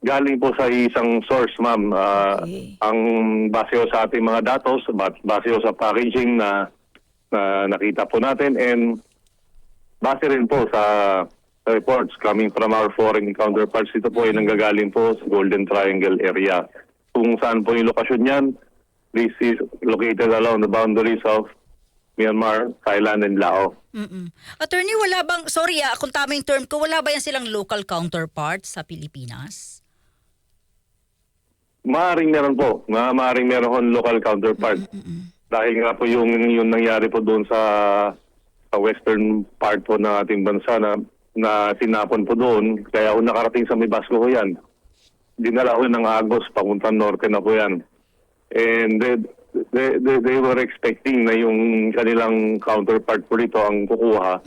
galing po sa isang source, ma'am. Ah, Okay. Ang base sa ating mga datos, ba- base sa packaging na, na nakita po natin and base rin po sa sa reports coming from our foreign counterparts. Ito po ay nanggagaling po sa Golden Triangle area. Kung saan po yung lokasyon niyan, this is located along the boundaries of Myanmar, Thailand, and Laos. Mm-mm. Attorney, wala bang, sorry ah, kung tama yung term ko, wala ba yan silang local counterparts sa Pilipinas? Maaring meron po. Ma maaring meron local counterpart. Dahil nga po yung, yung nangyari po doon sa, sa western part po ng ating bansa na, na tinapon po doon. Kaya kung nakarating sa may Basco ko yan, dinala ko ng Agos, papuntang norte na po yan. And they, they, they, they were expecting na yung kanilang counterpart po rito ang kukuha.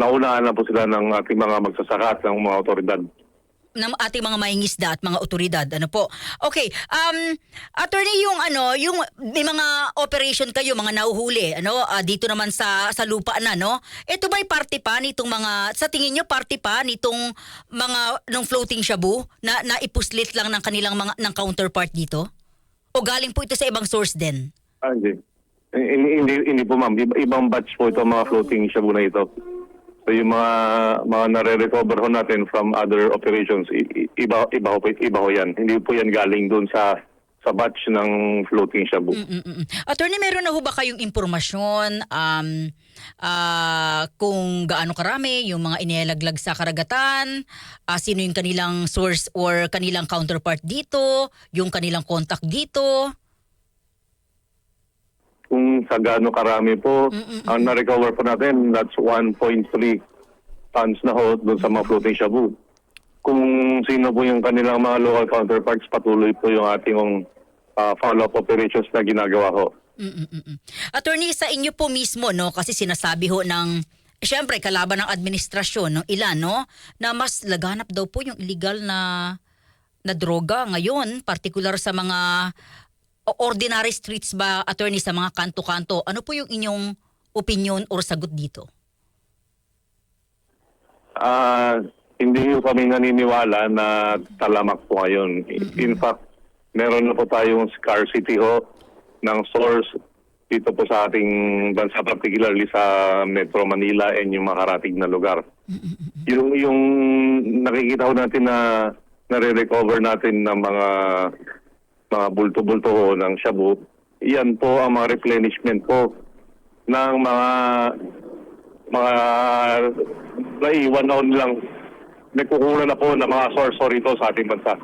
Naunahan na po sila ng ating mga magsasaka at ng mga otoridad. Ng ating mga mahingisda at mga otoridad. Ano po? Okay, um, attorney, yung ano, yung may mga operation kayo, mga nauhuli, ano, ah, dito naman sa sa lupa na, no? Ito ba'y parte pa nitong mga, sa tingin nyo, parte pa nitong mga, ng floating shabu na, na ipuslit lang ng kanilang mga, ng counterpart dito? O galing po ito sa ibang source din? Ah, hindi. Hindi, hindi, hindi po ma'am. Iba- ibang batch po ito mga floating shabu na ito. So yung mga mga nare-recover ho natin from other operations, iba iba ho, iba ho yan. Hindi po yan galing doon sa sa batch ng floating shabu. Mm-mm. Attorney, meron na ho ba kayong impormasyon um, ah, kung gaano karami yung mga inilalaglag sa karagatan, ah, sino yung kanilang source or kanilang counterpart dito, yung kanilang contact dito? Kung sa gaano karami po, ang na-recover po natin, that's 1.3 tons na ho doon sa mga floating shabu. Kung sino po yung kanilang mga local counterparts, patuloy po yung ating ah, follow-up operations na ginagawa ho. Mm-mm-mm. Attorney, sa inyo po mismo, no, kasi sinasabi ho ng, syempre, kalaban ng administrasyon, no, ilan, no, na mas laganap daw po yung illegal na na droga ngayon, particular sa mga ordinary streets ba, attorney, sa mga kanto-kanto. Ano po yung inyong opinion or sagot dito? Ah, hindi po kami naniniwala na talamak po ngayon. In fact, meron na po tayong scarcity ho ng source dito po sa ating bansa, particularly sa Metro Manila and yung makarating na lugar. Yung, yung nakikita ko natin na nare-recover natin ng mga mga bulto-bulto ho ng shabu, yan po ang mga replenishment po ng mga mga naiwan na ho nilang nagkukuha na po ng mga source rito sa ating bansa.